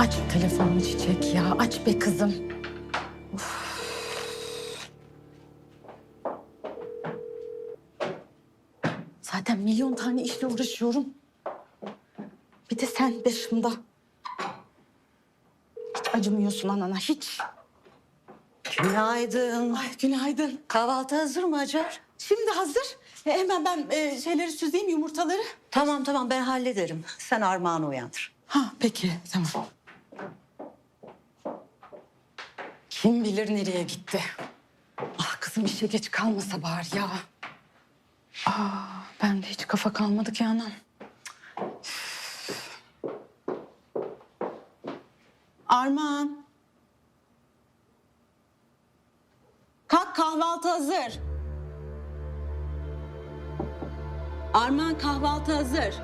Aç telefonunu Çiçek ya. Aç be kızım. Of. Zaten milyon tane işle uğraşıyorum. Bir de sen başımda. Hiç acımıyorsun anana hiç. Günaydın. Ay günaydın. Kahvaltı hazır mı Hacer? Şimdi hazır. E, hemen ben e, şeyleri süzeyim yumurtaları. Tamam tamam ben hallederim. Sen Armağan'ı uyandır. Ha peki tamam. Kim bilir nereye gitti. Ah kızım işe geç kalmasa bari ya. Aa bende hiç kafa kalmadı ki anam. Armağan. Kalk kahvaltı hazır. Armağan kahvaltı hazır.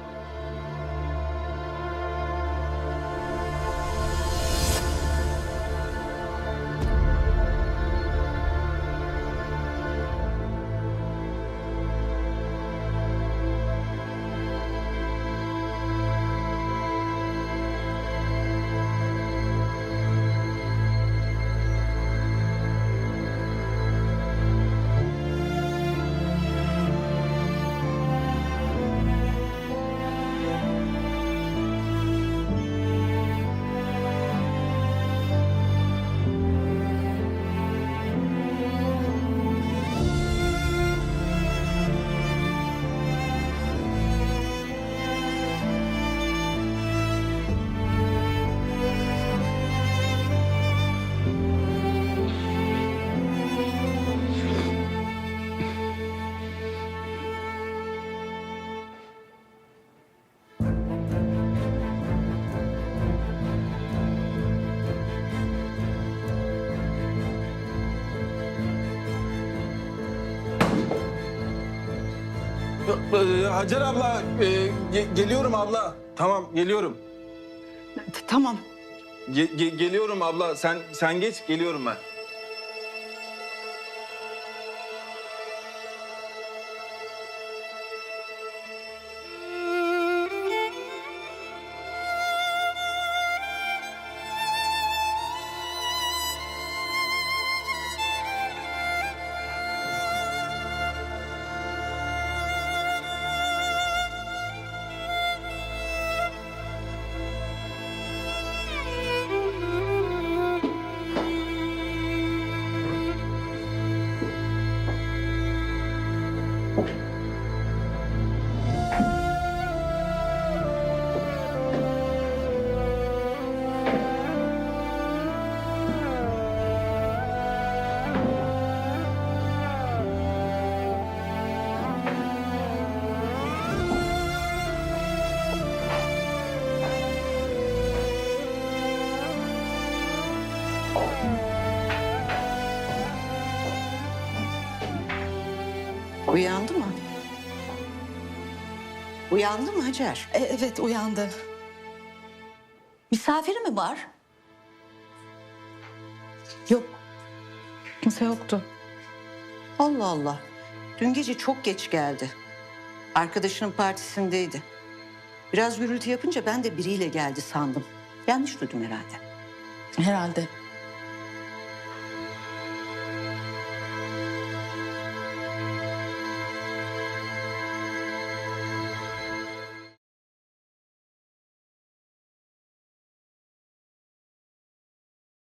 Hacer abla, e, ge- geliyorum abla. Tamam, geliyorum. T- Tamam. Ge- ge- geliyorum abla. Sen sen geç, geliyorum ben. Uyandı mı? Uyandı mı Hacer? E, evet uyandı. Misafiri mi var? Yok. Kimse yoktu. Allah Allah. Dün gece çok geç geldi. Arkadaşının partisindeydi. Biraz gürültü yapınca ben de biriyle geldi sandım. Yanlış duydum herhalde. Herhalde.